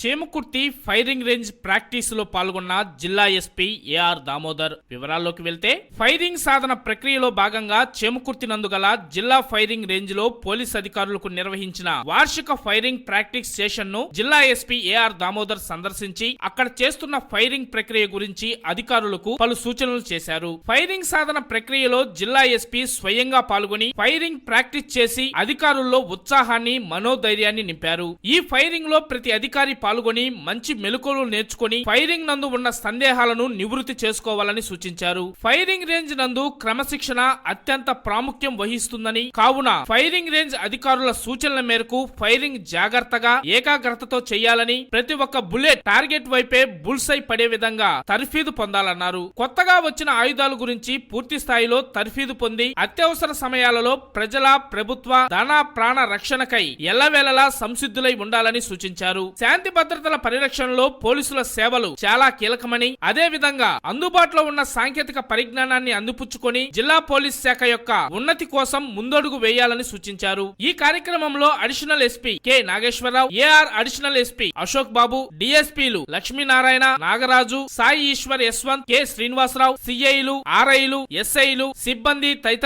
Chemakurthi firing range ప్రాక్టీస్లో పాల్గొన్న జిల్లా ఎస్పీ ఏఆర్ దామోదర్. వివరాల్లోకి వెళ్తే ఫైరింగ్ సాధన ప్రక్రియలో భాగంగా చేమకుర్తి నందుగల జిల్లా ఫైరింగ్ రేంజ్లో పోలీస్ అధికారులకు నిర్వహించిన వార్షిక ఫైరింగ్ ప్రాక్టీస్ సెషన్ను జిల్లా ఎస్పీ ఏఆర్ దామోదర్ సందర్శించి అక్కడ చేస్తున్న ఫైరింగ్ ప్రక్రియ గురించి అధికారులకు పలు సూచనలు చేశారు. ఫైరింగ్ సాధన ప్రక్రియలో జిల్లా ఎస్పీ స్వయంగా పాల్గొని ఫైరింగ్ ప్రాక్టీస్ చేసి అధికారుల్లో ఉత్సాహాన్ని మనోధైర్యాన్ని నింపారు. ఈ ఫైరింగ్లో ప్రతి అధికారి పాల్గొని మంచి మెలకువలు నేర్చుకుని ఫైరింగ్ నందు ఉన్న సందేహాలను నివృత్తి చేసుకోవాలని సూచించారు. ఫైరింగ్ రేంజ్ నందు క్రమశిక్షణ అత్యంత ప్రాముఖ్యం వహిస్తుందని కావున ఫైరింగ్ రేంజ్ అధికారుల సూచనల మేరకు ఫైరింగ్ జాగ్రత్తగా ఏకాగ్రతతో చేయాలని ప్రతి ఒక్క బుల్లెట్ టార్గెట్ వైపే బుల్సై పడే విధంగా తర్ఫీదు పొందాలన్నారు. కొత్తగా వచ్చిన ఆయుధాల గురించి పూర్తి స్థాయిలో తర్ఫీదు పొంది అత్యవసర సమయాలలో ప్రజల ప్రభుత్వ ధన ప్రాణ రక్షణకై ఎల్లవేళలా సంసిద్ధులై ఉండాలని సూచించారు. శాంతి భద్రతల పరిరక్షణలో పోలీసుల సేవలు చాలా కీలకమని అదే విధంగా అందుబాటులో ఉన్న సాంకేతిక పరిజ్ఞానాన్ని అందిపుచ్చుకొని జిల్లా పోలీస్ శాఖ యొక్క ఉన్నతి కోసం ముందడుగు వేయాలని సూచించారు. ఈ కార్యక్రమంలో additional SP K Nageswararao AR additional SP Ashok Babu డిఎస్పీలు Lakshminarayana Nagaraju Sai Eshwar Yashwant K Srinivasarao సిఐలు ఆర్ఐలు ఎస్ఐలు సిబ్బంది తదితర